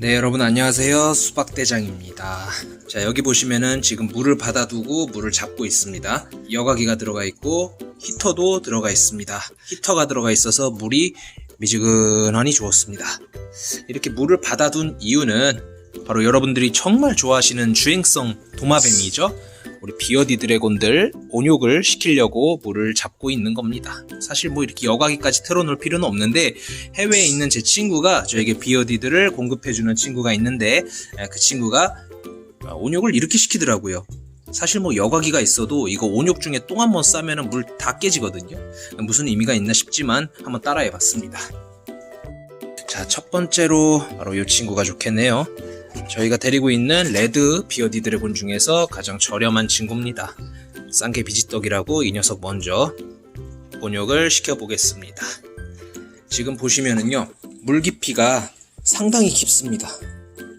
네, 여러분 안녕하세요. 수박대장입니다. 자, 여기 보시면은 지금 물을 받아두고 물을 잡고 있습니다. 여과기가 들어가 있고 히터도 들어가 있습니다. 히터가 들어가 있어서 물이 미지근하니 좋습니다. 이렇게 물을 받아둔 이유는 바로 여러분들이 정말 좋아하시는 주행성 도마뱀이죠. 우리 비어디 드래곤들 온욕을 시키려고 물을 잡고 있는 겁니다. 사실 뭐 이렇게 여과기까지 틀어놓을 필요는 없는데 해외에 있는 제 친구가 저에게 비어디들을 공급해주는 친구가 있는데 에, 그 친구가 아, 온욕을 이렇게 시키더라고요. 사실 뭐 여과기가 있어도 이거 온욕 중에 똥 한 번 싸면은 물 다 깨지거든요. 무슨 의미가 있나 싶지만 한번 따라해봤습니다. 자, 첫 번째로 바로 이 친구가 좋겠네요. 저희가 데리고 있는 레드 비어디 드래곤 중에서 가장 저렴한 친구입니다. 쌍게 비지떡이라고 이 녀석 먼저 온욕을 시켜보겠습니다. 지금 보시면은요, 물 깊이가 상당히 깊습니다.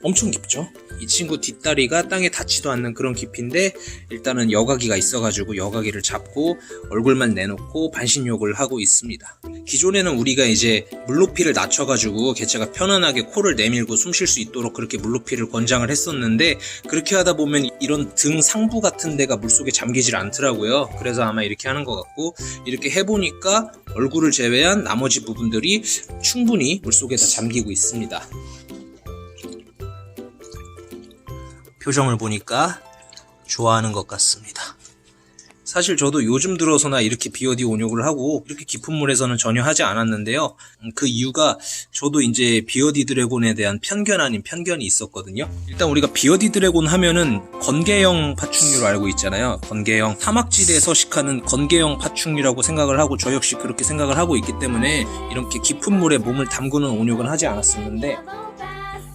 엄청 깊죠? 이 친구 뒷다리가 땅에 닿지도 않는 그런 깊이인데 일단은 여과기가 있어가지고 여과기를 잡고 얼굴만 내놓고 반신욕을 하고 있습니다. 기존에는 우리가 이제 물높이를 낮춰가지고 개체가 편안하게 코를 내밀고 숨 쉴 수 있도록 그렇게 물높이를 권장을 했었는데 그렇게 하다 보면 이런 등 상부 같은 데가 물속에 잠기질 않더라고요. 그래서 아마 이렇게 하는 것 같고 이렇게 해보니까 얼굴을 제외한 나머지 부분들이 충분히 물속에 다 잠기고 있습니다. 표정을 보니까 좋아하는 것 같습니다. 사실 저도 요즘 들어서나 이렇게 비어디 온욕을 하고 이렇게 깊은 물에서는 전혀 하지 않았는데요. 음, 그 이유가 저도 이제 비어디 드래곤에 대한 편견 아닌 편견이 있었거든요. 일단 우리가 비어디 드래곤 하면은 건개형 파충류로 알고 있잖아요. 건개형 사막지대에 서식하는 건개형 파충류라고 생각을 하고 저 역시 그렇게 생각을 하고 있기 때문에 이렇게 깊은 물에 몸을 담그는 온욕은 하지 않았었는데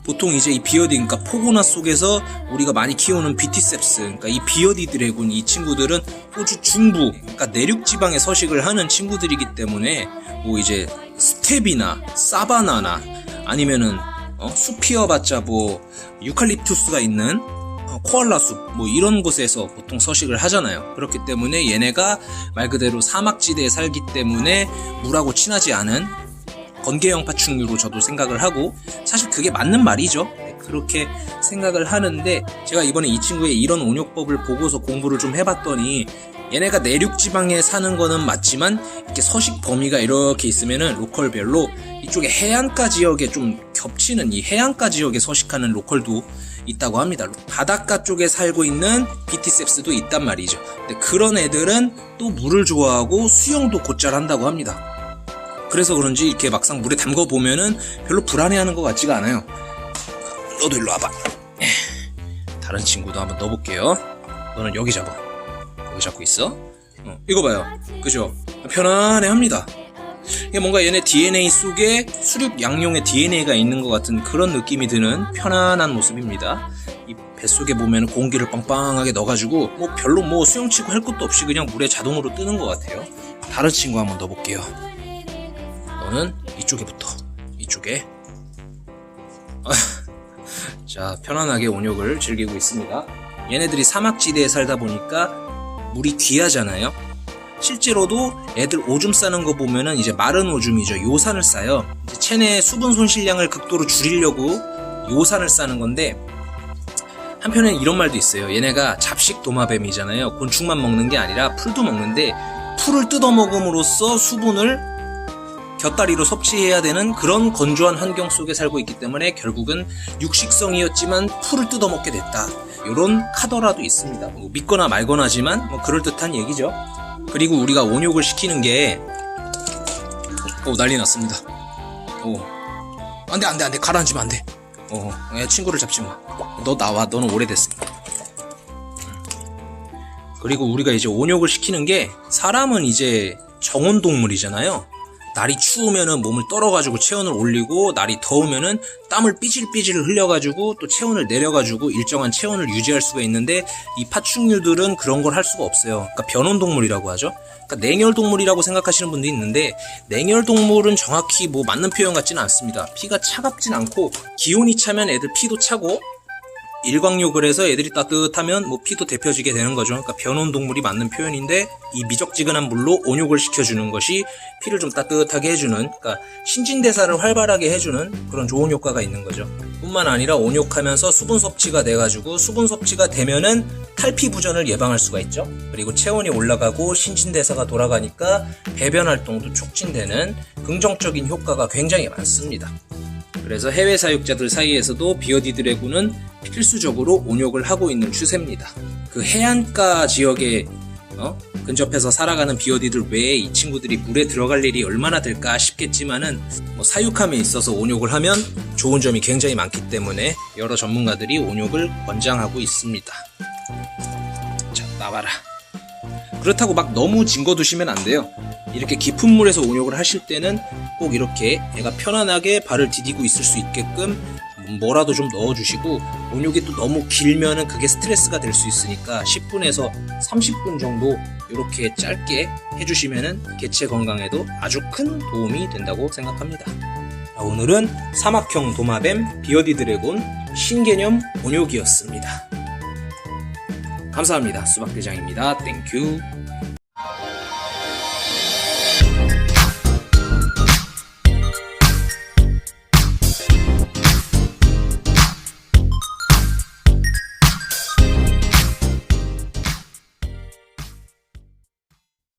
보통 이제 이 비어디, 그러니까 포고나 속에서 우리가 많이 키우는 비티셉스, 그러니까 이 비어디 드래곤 이 친구들은 호주 중부, 그러니까 내륙 지방에 서식을 하는 친구들이기 때문에 뭐 이제 스텝이나 사바나나 아니면은 어, 숲이어봤자 뭐 유칼립투스가 있는 어, 코알라 숲, 뭐 이런 곳에서 보통 서식을 하잖아요. 그렇기 때문에 얘네가 말 그대로 사막지대에 살기 때문에 물하고 친하지 않은 건개형 파충류로 저도 생각을 하고 사실 그게 맞는 말이죠. 네, 그렇게 생각을 하는데 제가 이번에 이 친구의 이런 온욕법을 보고서 공부를 좀 해봤더니 얘네가 내륙 지방에 사는 거는 맞지만 이렇게 서식 범위가 이렇게 있으면은 로컬별로 이쪽에 해안가 지역에 좀 겹치는 이 해안가 지역에 서식하는 로컬도 있다고 합니다. 바닷가 쪽에 살고 있는 비티셉스도 있단 말이죠. 근데 그런 애들은 또 물을 좋아하고 수영도 곧잘 한다고 합니다. 그래서 그런지 이렇게 막상 물에 담궈 보면은 별로 불안해하는 것 같지가 않아요. 너도 일로 와봐. 다른 친구도 한번 넣어볼게요. 너는 여기 잡아. 여기 잡고 있어. 어, 이거 봐요. 그죠? 편안해 합니다. 이게 뭔가 얘네 DNA 속에 수륙 양용의 DNA가 있는 것 같은 그런 느낌이 드는 편안한 모습입니다. 이 뱃속에 보면 공기를 빵빵하게 넣어가지고 뭐 별로 뭐 수영치고 할 것도 없이 그냥 물에 자동으로 뜨는 것 같아요. 다른 친구 한번 넣어볼게요. 너는 이쪽에 붙어. 이쪽에. 자, 편안하게 온욕을 즐기고 있습니다. 얘네들이 사막지대에 살다 보니까 물이 귀하잖아요. 실제로도 애들 오줌 싸는 거 보면은 이제 마른 오줌이죠. 요산을 싸요. 이제 체내 수분 손실량을 극도로 줄이려고 요산을 싸는 건데 한편엔 이런 말도 있어요. 얘네가 잡식 도마뱀이잖아요. 곤충만 먹는 게 아니라 풀도 먹는데 풀을 뜯어 먹음으로써 수분을 곁다리로 섭취해야 되는 그런 건조한 환경 속에 살고 있기 때문에 결국은 육식성이었지만 풀을 뜯어먹게 됐다. 이런 카더라도 있습니다. 뭐 믿거나 말거나지만 뭐 그럴듯한 얘기죠. 그리고 우리가 온욕을 시키는 게 오, 난리 났습니다. 오, 안 돼 안 돼 안 돼 가라앉으면 안 돼. 어, 야, 친구를 잡지 마. 너 나와. 너는 오래됐어. 그리고 우리가 이제 온욕을 시키는 게 사람은 이제 정원 동물이잖아요. 날이 추우면은 몸을 떨어가지고 체온을 올리고 날이 더우면은 땀을 삐질삐질 흘려가지고 또 체온을 내려가지고 일정한 체온을 유지할 수가 있는데 이 파충류들은 그런 걸 할 수가 없어요. 그러니까 변온동물이라고 하죠. 그러니까 냉혈동물이라고 생각하시는 분도 있는데 냉혈동물은 정확히 뭐 맞는 표현 같지는 않습니다. 피가 차갑진 않고 기온이 차면 애들 피도 차고 일광욕을 해서 애들이 따뜻하면 뭐 피도 데펴지게 되는 거죠. 그러니까 변온 동물이 맞는 표현인데 이 미적지근한 물로 온욕을 시켜주는 것이 피를 좀 따뜻하게 해주는, 그러니까 신진대사를 활발하게 해주는 그런 좋은 효과가 있는 거죠. 뿐만 아니라 온욕하면서 수분 섭취가 돼가지고 수분 섭취가 되면은 탈피 부전을 예방할 수가 있죠. 그리고 체온이 올라가고 신진대사가 돌아가니까 배변 활동도 촉진되는 긍정적인 효과가 굉장히 많습니다. 그래서 해외 사육자들 사이에서도 비어디 드래곤은 필수적으로 온욕을 하고 있는 추세입니다. 그 해안가 지역에 어? 근접해서 살아가는 비어디들 외에 이 친구들이 물에 들어갈 일이 얼마나 될까 싶겠지만은 뭐 사육함에 있어서 온욕을 하면 좋은 점이 굉장히 많기 때문에 여러 전문가들이 온욕을 권장하고 있습니다. 자, 나와라. 그렇다고 막 너무 징거 두시면 안 돼요. 이렇게 깊은 물에서 온욕을 하실 때는 꼭 이렇게 애가 편안하게 발을 디디고 있을 수 있게끔 뭐라도 좀 넣어주시고 온욕이 또 너무 길면은 그게 스트레스가 될 수 있으니까 10분에서 30분 정도 이렇게 짧게 해주시면은 개체 건강에도 아주 큰 도움이 된다고 생각합니다. 자, 오늘은 사막형 도마뱀 비어디 드래곤 신개념 온욕이었습니다. 감사합니다. 수박대장입니다. 땡큐.